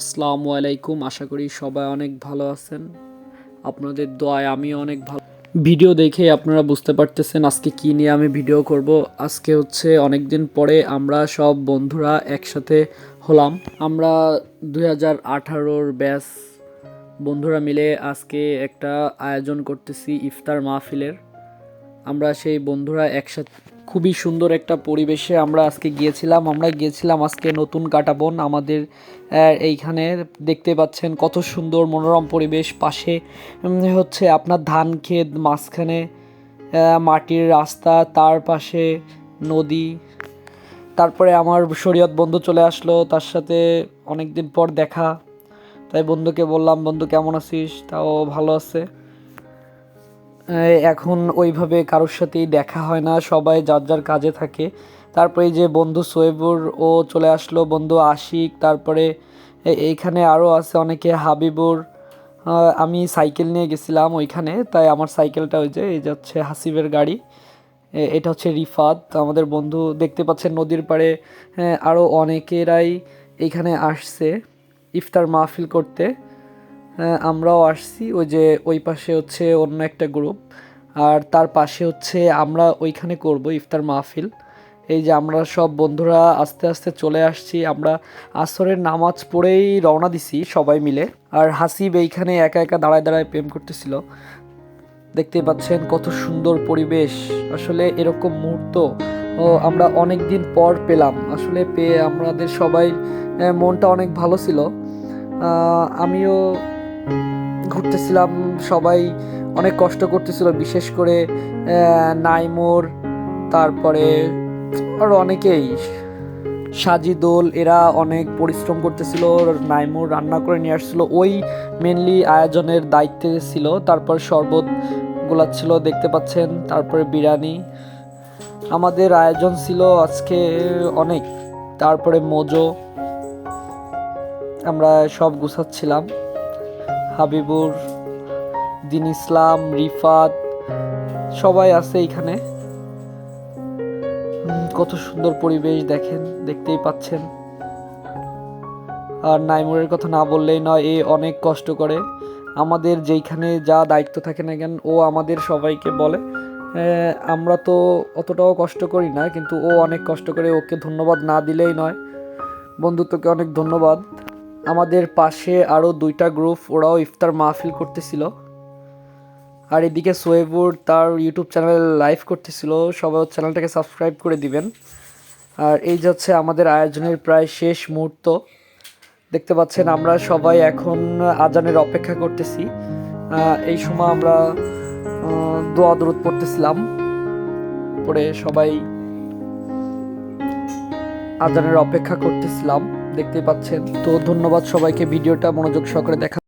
আসসালামু আলাইকুম, আশা করি সবাই অনেক ভালো আছেন। আপনাদের দোয়ায় আমি অনেক ভালো। ভিডিও দেখে আপনারা বুঝতে পারতেছেন আজকে কি নিয়ে আমি ভিডিও করব। আজকে হচ্ছে অনেক দিন পরে আমরা সব বন্ধুরা একসাথে হলাম। আমরা দুই হাজার আঠারোর ব্যাস বন্ধুরা মিলে আজকে একটা আয়োজন করতেছি ইফতার মাহফিলের। আমরা সেই বন্ধুরা একসাথে খুবই সুন্দর একটা পরিবেশে আমরা আজকে গিয়েছিলাম। আমরা গিয়েছিলাম আজকে নতুন কাটাবন। আমাদের এইখানে দেখতে পাচ্ছেন কত সুন্দর মনোরম পরিবেশ। পাশে হচ্ছে আপনার ধান ক্ষেত, মাঝখানে মাটির রাস্তা, তার পাশে নদী। তারপরে আমার শরীয়ত বন্ধু চলে আসলো, তার সাথে অনেক দিন পর দেখা। তাই বন্ধুকে বললাম, বন্ধু, কেমন আছিস? তাও ভালো আছে। এখন ওইভাবে কারোর সাথেই দেখা হয় না, সবাই যার যার কাজে থাকে। তারপরে যে বন্ধু সোয়েবুর, ও চলে আসলো, বন্ধু আশিক, তারপরে এইখানে আরও আছে অনেকে, হাবিবুর। আমি সাইকেল নিয়ে গেছিলাম ওইখানে, তাই আমার সাইকেলটা ওই যে, এই যে হচ্ছে হাসিবের গাড়ি। এটা হচ্ছে রিফাত, আমাদের বন্ধু, দেখতে পাচ্ছেন নদীর পাড়ে আরও অনেকেরাই এইখানে আসছে ইফতার মাহফিল করতে। আমরাও আসছি। ওই যে ওই পাশে হচ্ছে অন্য একটা গ্রুপ আর তার পাশে হচ্ছে আমরা ওইখানে করব ইফতার মাহফিল। এই যে আমরা সব বন্ধুরা আস্তে আস্তে চলে আসছি। আমরা আসরের নামাজ পড়েই রওনা দিছি সবাই মিলে। আর হাসিব এইখানে একা একা দাঁড়ায় দাঁড়ায় প্রেম করতেছিল। দেখতে পাচ্ছেন কত সুন্দর পরিবেশ। আসলে এরকম মুহূর্ত আমরা অনেক দিন পর পেলাম। আসলে পেয়ে আমাদের সবাই মনটা অনেক ভালো ছিল। আমিও ঘুরতেছিলাম, সবাই অনেক কষ্ট করতেছিল, বিশেষ করে নাইমোর, তারপরে আরও অনেকেই। সাজিদোল, এরা অনেক পরিশ্রম করতেছিল, নাইমুর রান্না করে নিয়ে আসছিল। ওই মেনলি আয়োজনের দায়িত্বে ছিল, তারপর শরবত গোলাচ্ছিল দেখতে পাচ্ছেন, তারপরে বিরিয়ানি। আমাদের আয়োজন ছিল আজকে অনেক, তারপরে মোজো। আমরা সব গুছাচ্ছিলাম। হাবিবুর, দিন ইসলাম, রিফাত, সবাই আছে এখানে। কত সুন্দর পরিবেশ দেখেন, দেখতেই পাচ্ছেন। আর নাইমুরের কথা না বললেই নয়, এ অনেক কষ্ট করে। আমাদের যেইখানে যা দায়িত্ব থাকে না কেন, ও আমাদের সবাইকে বলে। আমরা তো অতটাও কষ্ট করি না, কিন্তু ও অনেক কষ্ট করে ওকে ধন্যবাদ না দিলেই নয়। বন্ধুত্বকে অনেক ধন্যবাদ। আমাদের পাশে আরও দুইটা গ্রুপ ওরাও ইফতার মাহফিল করতেছিল। আর এদিকে সোয়েবুর তার ইউটিউব চ্যানেলে লাইভ করতেছিল। সবাই চ্যানেলটাকে সাবস্ক্রাইব করে দিবেন। আর এই যে হচ্ছে আমাদের আয়োজনের প্রায় শেষ মুহূর্ত। দেখতে পাচ্ছেন আমরা সবাই এখন আজানের অপেক্ষা করতেছি। এই সময় আমরা দোয়া দরুদ পড়তেছিলাম। পরে সবাই আজানের অপেক্ষা করতেছিলাম। দেখতে পাচ্ছেন। তো ধন্যবাদ সবাইকে ভিডিওটা মনোযোগ সহকারে দেখা